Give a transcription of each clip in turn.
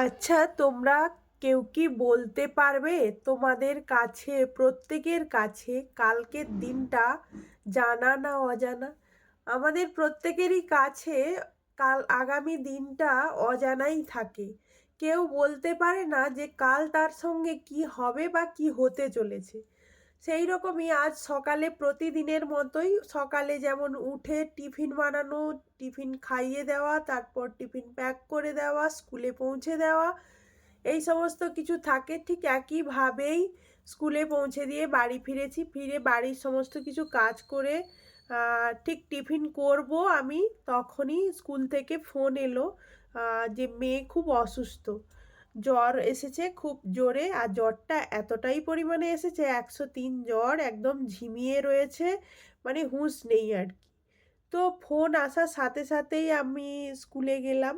আচ্ছা তোমরা কেউ কি বলতে পারবে? তোমাদের কাছে, প্রত্যেকের কাছে কালকের দিনটা জানা না অজানা? আমাদের প্রত্যেকেরই কাছে কাল, আগামী দিনটা অজানাই থাকে। কেউ বলতে পারে না যে কাল তার সঙ্গে কি হবে বা কি হতে চলেছে। সেই রকমই আজ সকালে প্রতিদিনের মতোই সকালে যেমন উঠে টিফিন বানানো, টিফিন খাইয়ে দেওয়া, তারপর টিফিন প্যাক করে দেওয়া, স্কুলে পৌঁছে দেওয়া, এই সমস্ত কিছু থাকে। ঠিক একইভাবেই স্কুলে পৌঁছে দিয়ে বাড়ি ফিরেছি, ফিরে বাড়ির সমস্ত কিছু কাজ করে ঠিক টিফিন করব আমি, তখনই স্কুল থেকে ফোন এলো যে মেয়ে খুব অসুস্থ। জ্বর এসেছে খুব জোরে আর জ্বরটা এতটাই পরিমাণে এসেছে, একশো তিন জ্বর একদম ঝিমিয়ে রয়েছে মানে হুঁশ নেই আর কি। তো ফোন আসার সাথে সাথেই আমি স্কুলে গেলাম।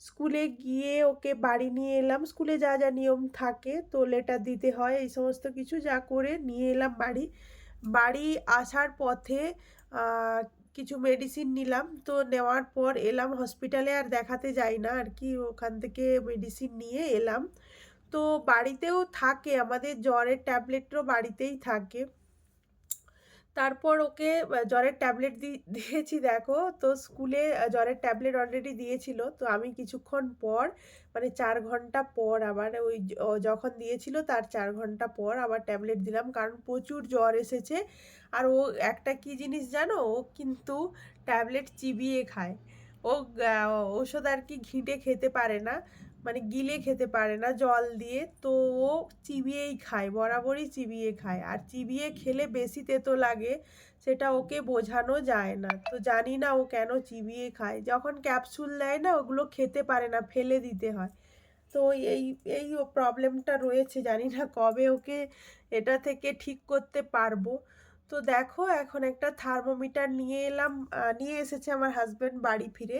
স্কুলে গিয়ে ওকে বাড়ি নিয়ে এলাম, স্কুলে যা যা নিয়ম থাকে, তো লেটার দিতে হয়, এই সমস্ত কিছু যা করে নিয়ে এলাম বাড়ি। বাড়ি আসার পথে কিছু মেডিসিন নিলাম, তো নেওয়ার পর এলাম হসপিটালে আর দেখাতে যাই না আর কি, ওখান থেকে মেডিসিন নিয়ে এলাম। তো বাড়িতেও থাকে, আমাদের জ্বরের ট্যাবলেটও বাড়িতেই থাকে। তারপর ওকে জ্বরের ট্যাবলেট দিয়েছি দেখো। তো স্কুলে জ্বরের ট্যাবলেট অলরেডি দিয়েছিল। তো আমি কিছুক্ষণ পর মানে চার ঘণ্টা পর আবার ওই যখন দিয়েছিল তার চার ঘণ্টা পর আবার ট্যাবলেট দিলাম। কারণ প্রচুর জ্বর এসেছে। আর ও একটা কি জিনিস জানো? ও কিন্তু ট্যাবলেট চিবিয়ে খায়। ও ওষুধ আর কি ঘিঁটে খেতে পারে না। মানে গিলে খেতে পারে না জল দিয়ে, তো ও চিবিয়েই খায়, বরাবরই চিবিয়ে খায়। আর চিবিয়ে খেলে বেশি তেতো লাগে, সেটা ওকে বোঝানো যায় না। তো জানি না ও কেন চিবিয়ে খায়। যখন ক্যাপসুল দেয় না, ওগুলো খেতে পারে না, ফেলে দিতে হয়। তো এই এই ও প্রবলেমটা রয়েছে, জানি না কবে ওকে এটা থেকে ঠিক করতে পারব। তো দেখো এখন একটা থার্মোমিটার নিয়ে এলাম নিয়ে এসেছে আমার হাজব্যান্ড বাড়ি ফিরে।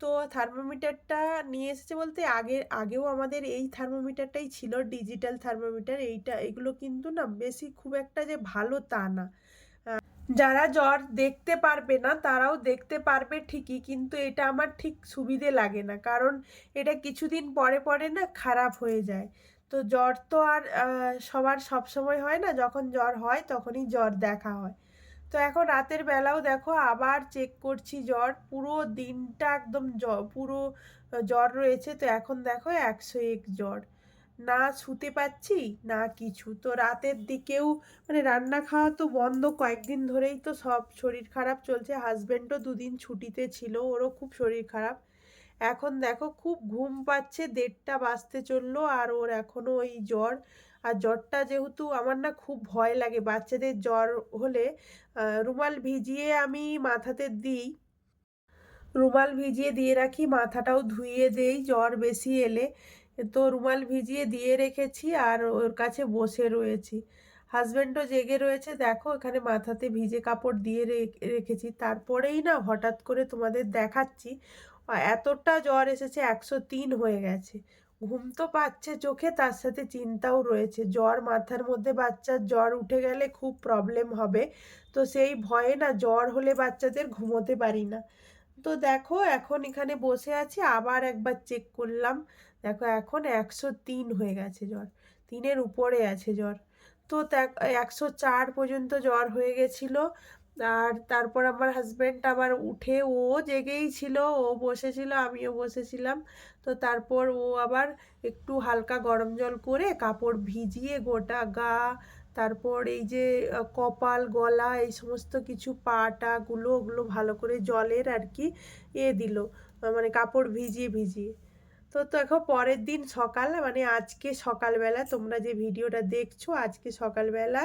তো থার্মোমিটারটা নিয়ে এসেছে বলতে আগে, আগেও আমাদের এই থার্মোমিটারটাই ছিল ডিজিটাল থার্মোমিটার এইটা, এগুলো কিন্তু না বেশি খুব একটা যে ভালো তা না। যারা জ্বর দেখতে পারবে না, তারাও দেখতে পারবে ঠিকই, কিন্তু এটা আমার ঠিক সুবিধে লাগে না। কারণ এটা কিছুদিন পরে পরে না খারাপ হয়ে যায়। তো জ্বর তো আর সবার সব সময় হয় না, যখন জ্বর হয় তখনই জ্বর দেখা হয়। তো এখন রাতের বেলাও দেখো আবার চেক করছি জ্বর, পুরো দিনটা একদম পুরো জ্বর রয়েছে, তো এখন দেখো একশো এক জ্বর। না শুতে পাচ্ছি না কিছু। তো রাতের দিকেও মানে রান্না খাওয়া তো বন্ধ, কয়েকদিন ধরেই তো সব শরীর খারাপ চলছে। হাজবেন্ডও দুদিন ছুটিতে ছিল, ওরও খুব শরীর খারাপ। এখন দেখো খুব ঘুম পাচ্ছে, দেড়টা বাজতে চলল আর ওর এখনও ওই জ্বর। আর জ্বরটা যেহেতু আমার না খুব ভয় লাগে, বাচ্চাদের জ্বর হলে রুমাল ভিজিয়ে আমি মাথাতে দিই। রুমাল ভিজিয়ে দিয়ে রাখি, মাথাটাও ধুইয়ে দেই, জ্বর বেশি এলে। তো রুমাল ভিজিয়ে দিয়ে রেখেছি আর ওর কাছে বসে রয়েছি। হাজব্যান্ডও জেগে রয়েছে, দেখো এখানে মাথাতে ভিজে কাপড় দিয়ে রেখেছি। তারপরেই না হঠাৎ করে তোমাদের দেখাচ্ছি। এতটা জ্বর এসেছে, একশো তিন হয়ে গেছে। ঘুম তো পাচ্ছে চোখে, তার সাথে চিন্তাও রয়েছে। জ্বর মাথার মধ্যে বাচ্চার জ্বর উঠে গেলে খুব প্রবলেম হবে। তো সেই ভয়ে না জ্বর হলে বাচ্চাদের ঘুমোতে পারি না। তো দেখো, এখন এখানে বসে আছি, আবার একবার চেক করলাম। দেখো, এখন একশো তিন হয়ে গেছে জ্বর। তিনের উপরে আছে জ্বর। তো একশো চার পর্যন্ত জ্বর হয়ে গেছিল। আর তারপর আমার হাজব্যান্ড আবার উঠে ও জেগেই ছিল, ও বসেছিল, আমিও বসেছিলাম। তো তারপর ও আবার একটু হালকা গরম জল করে কাপড় ভিজিয়ে গোটা গা, তারপর এই যে কপাল, গলা, এই সমস্ত কিছু পাটাগুলো ওগুলো ভালো করে জলের আর কি এ দিল। মানে কাপড় ভিজিয়ে ভিজিয়ে। তো এখন পরের দিন সকাল মানে আজকে সকালবেলা তোমরা যে ভিডিওটা দেখছ, আজকে সকালবেলা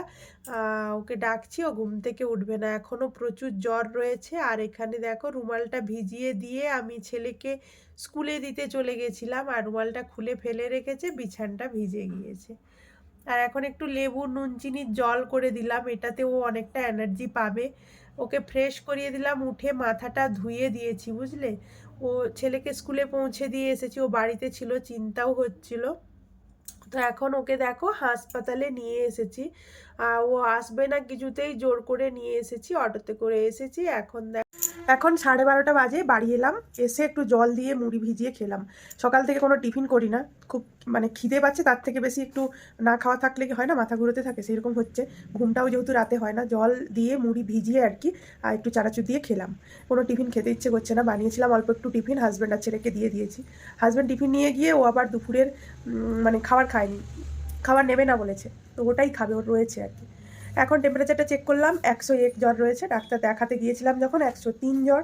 ওকে ডাকছি, ও ঘুম থেকে উঠবে না। এখনও প্রচুর জ্বর রয়েছে। আর এখানে দেখো রুমালটা ভিজিয়ে দিয়ে আমি ছেলেকে স্কুলে দিতে চলে গেছিলাম, আর রুমালটা খুলে ফেলে রেখেছে, বিছানটা ভিজে গিয়েছে। আর এখন একটু লেবু, নুন চিনির জল করে দিলাম, এটাতে ও অনেকটা এনার্জি পাবে। ওকে ফ্রেশ করিয়ে দিলাম, উঠে মাথাটা ধুয়ে দিয়েছি, বুঝলে? ও ছেলেকে স্কুলে পৌঁছে দিয়ে এসেছি, ও বাড়িতে ছিল, চিন্তাও হচ্ছিল। তো এখন ওকে দেখো হাসপাতালে নিয়ে এসেছি। ও আসবে না কিছুতেই, জোর করে নিয়ে এসেছি, অটোতে করে এসেছি। এখন দেখ এখন সাড়ে বারোটা বাজে, বাড়ি এলাম, এসে একটু জল দিয়ে মুড়ি ভিজিয়ে খেলাম। সকাল থেকে কোনো টিফিন করি না, খুব মানে খিদে পাচ্ছে, তার থেকে বেশি একটু না খাওয়া থাকলে কি হয় না, মাথা ঘুরোতে থাকে, সেরকম হচ্ছে। ঘুমটাও যেহেতু রাতে হয় না, জল দিয়ে মুড়ি ভিজিয়ে আর কি, আর একটু চানাচুর দিয়ে খেলাম। কোনো টিফিন খেতে ইচ্ছে করছে না, বানিয়েছিলাম অল্প একটু টিফিন হাজব্যান্ড আর ছেলেকে দিয়ে দিয়েছি। হাজব্যান্ড টিফিন নিয়ে গিয়ে ও আবার দুপুরের মানে খাবার খায়নি, খাবার নেবে না বলেছে, তো ওটাই খাবে, ওর রয়েছে আর কি। এখন টেম্পারেচারটা চেক করলাম, একশো এক জ্বর রয়েছে, ডাক্তার দেখাতে গিয়েছিলাম যখন, একশো তিন জ্বর।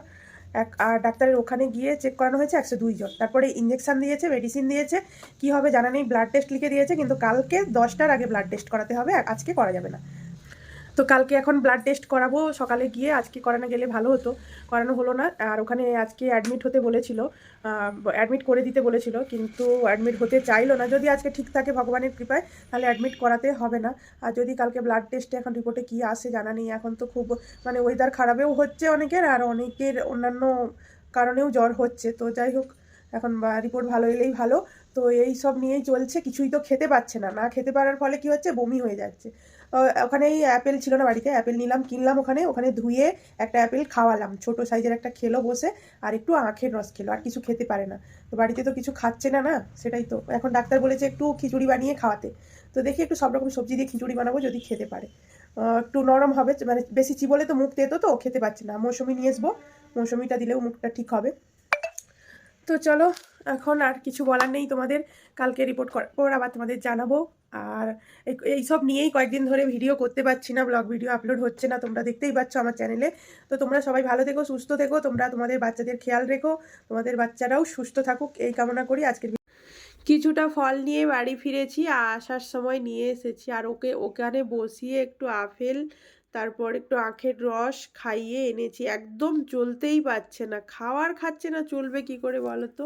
এক, আর ডাক্তারের ওখানে গিয়ে চেক করানো হয়েছে একশো দুই জ্বর। তারপরে ইঞ্জেকশান দিয়েছে মেডিসিন দিয়েছে, কি হবে জানা নেই ব্লাড টেস্ট লিখে দিয়েছে, কিন্তু কালকে দশটার আগে ব্লাড টেস্ট করাতে হবে আজকে করা যাবে না। তো কালকে এখন ব্লাড টেস্ট করাবো, সকালে গিয়ে আজকে করানো গেলে ভালো হতো। করানো হলো না, আর ওখানে আজকে অ্যাডমিট হতে বলেছিল অ্যাডমিট করে দিতে বলেছিল, কিন্তু অ্যাডমিট হতে চাইলো না। যদি আজকে ঠিক থাকে ভগবানের কৃপায়, তাহলে অ্যাডমিট করাতে হবে না। আর যদি কালকে ব্লাড টেস্টে এখন রিপোর্টে কী আসে জানা নেই, এখন তো খুব মানে ওয়েদার খারাপেও হচ্ছে অনেকের, আর অনেকের অন্যান্য কারণেও জ্বর হচ্ছে। তো যাই হোক, এখন রিপোর্ট ভালো এলেই ভালো। তো এই সব নিয়েই চলছে, কিছুই তো খেতে পাচ্ছে না। না খেতে পারার ফলে কি হচ্ছে? বমি হয়ে যাচ্ছে। ওখানে এই অ্যাপেল ছিল না বাড়িতে, অ্যাপেল নিলাম, কিনলাম ওখানে ওখানে ধুয়ে একটা অ্যাপেল খাওয়ালাম। ছোট সাইজের একটা খেলো বসে, আর একটু আখের রস খেলো, আর কিছু খেতে পারে না। তো বাড়িতে তো কিছু খাচ্ছে না না? সেটাই তো। এখন ডাক্তার বলেছে একটু খিচুড়ি বানিয়ে খাওয়াতে। তো দেখি একটু সব রকম সবজি দিয়ে খিচুড়ি বানাবো যদি খেতে পারে। একটু নরম হবে মানে বেশি চিবলে তো মুখ তেতো তো, খেতে পাচ্ছে না। মৌসুমি নিয়ে আসব, মৌসুমিটা দিলেও মুখটা ঠিক হবে। তো চলো, এখন আর কিছু বলার নেই তোমাদের। কালকে রিপোর্ট করার পর আবার তোমাদের জানাব। আর এই- এইসব নিয়েই কয়েকদিন ধরে ভিডিও করতে পারছি না ব্লগ ভিডিও আপলোড হচ্ছে না, তোমরা দেখতেই পাচ্ছ আমার চ্যানেলে তো তোমরা সবাই ভালো থেকো, সুস্থ থেকো, তোমরা তোমাদের বাচ্চাদের খেয়াল রেখো, তোমাদের বাচ্চারাও সুস্থ থাকুক, এই কামনা করি আজকের কিছুটা ফল নিয়ে বাড়ি ফিরেছি আসার সময় নিয়ে এসেছি, আর ওকে, ওখানে বসিয়ে একটু আপেল তারপর একটু আখের রস খাইয়ে এনেছি। একদম চলতেই পারছে না। খাওয়ার খাচ্ছে না, চলবে কি করে বলো তো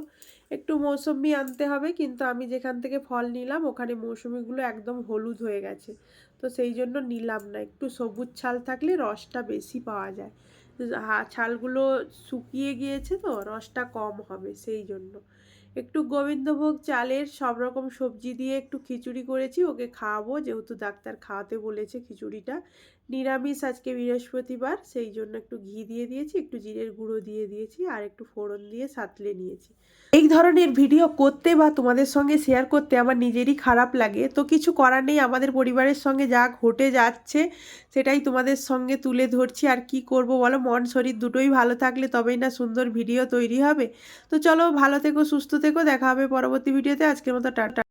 একটু মৌসুমি আনতে হবে, কিন্তু আমি যেখান থেকে ফল নিলাম, ওখানে মৌসুমিগুলো একদম হলুদ হয়ে গেছে। তো সেই জন্য নিলাম না। একটু সবুজ ছাল থাকলে রসটা বেশি পাওয়া যায়। ছালগুলো শুকিয়ে গিয়েছে তো, রসটা কম হবে সেই জন্য। একটু গোবিন্দভোগ চালের সব রকম সবজি দিয়ে একটু খিচুড়ি করেছি, ওকে খাওয়াবো। যেহেতু ডাক্তার খাওয়াতে বলেছে খিচুড়িটা। নিরামিষ আজকে বৃহস্পতিবার, সেই জন্য একটু ঘি দিয়ে দিয়েছি, একটু জিরের গুঁড়ো দিয়ে দিয়েছি, আর একটু ফোড়ন দিয়ে সাতলে নিয়েছি। এই ধরনের ভিডিও করতে বা তোমাদের সঙ্গে শেয়ার করতে আমার নিজেরই খারাপ লাগে। তো কিছু করার নেই, আমাদের পরিবারের সঙ্গে যা ঘটে যাচ্ছে, সেটাই তোমাদের সঙ্গে তুলে ধরছি। আর কি করব বলো, মন, শরীর দুটোই ভালো থাকলে তবেই না সুন্দর ভিডিও তৈরি হবে। তো চলো, ভালো থেকো, সুস্থ থেকো, দেখা হবে পরবর্তী ভিডিওতে। আজকের মতো টাটা।